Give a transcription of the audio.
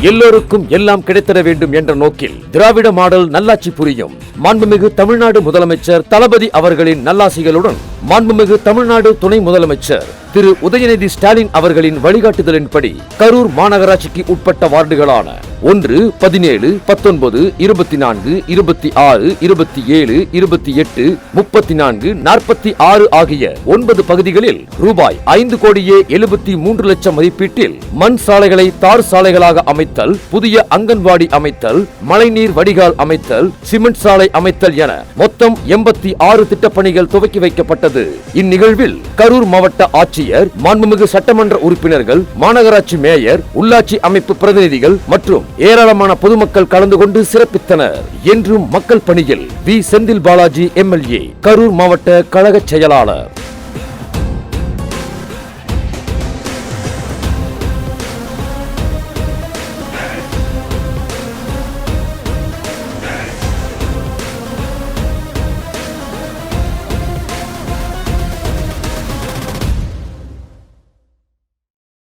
எல்லோருக்கும் எல்லாம் கிடைத்திட வேண்டும் என்ற நோக்கில் திராவிட மாடல் நல்லாட்சி புரியும் மாண்புமிகு தமிழ்நாடு முதலமைச்சர் தளபதி அவர்களின் நல்லாசிகளுடன் மாண்புமிகு தமிழ்நாடு துணை முதலமைச்சர் திரு உதயநிதி ஸ்டாலின் அவர்களின் வழிகாட்டுதலின்படி கரூர் மாநகராட்சிக்கு உட்பட்ட வார்டுகளான ஒன்று பதினேழு பத்தொன்பது இருபத்தி நான்கு இருபத்தி ஆறு இருபத்தி ஏழு இருபத்தி எட்டு முப்பத்தி நான்கு நாற்பத்தி ஆறு ஆகிய ஒன்பது பகுதிகளில் ரூபாய் ஐந்து கோடியே எழுபத்தி மூன்று லட்சம் மதிப்பீட்டில் மண் சாலைகளை தார் சாலைகளாக அமைத்தல் புதிய அங்கன்வாடி அமைத்தல் மழைநீர் வடிகால் அமைத்தல் சிமெண்ட் சாலை அமைத்தல் என மொத்தம் எண்பத்தி ஆறு திட்டப்பணிகள் துவக்கி வைக்கப்பட்டது. இந்நிகழ்வில் கரூர் மாவட்ட ஆட்சியர் மாண்புமிகு சட்டமன்ற உறுப்பினர்கள் மாநகராட்சி மேயர் உள்ளாட்சி அமைப்பு பிரதிநிதிகள் மற்றும் ஏராளமான பொதுமக்கள் கலந்து கொண்டு சிறப்பித்தனர். என்றும் மக்கள் பணியில் வி. செந்தில் பாலாஜி எம்எல்ஏ கரூர் மாவட்ட கழக செயலாளர்.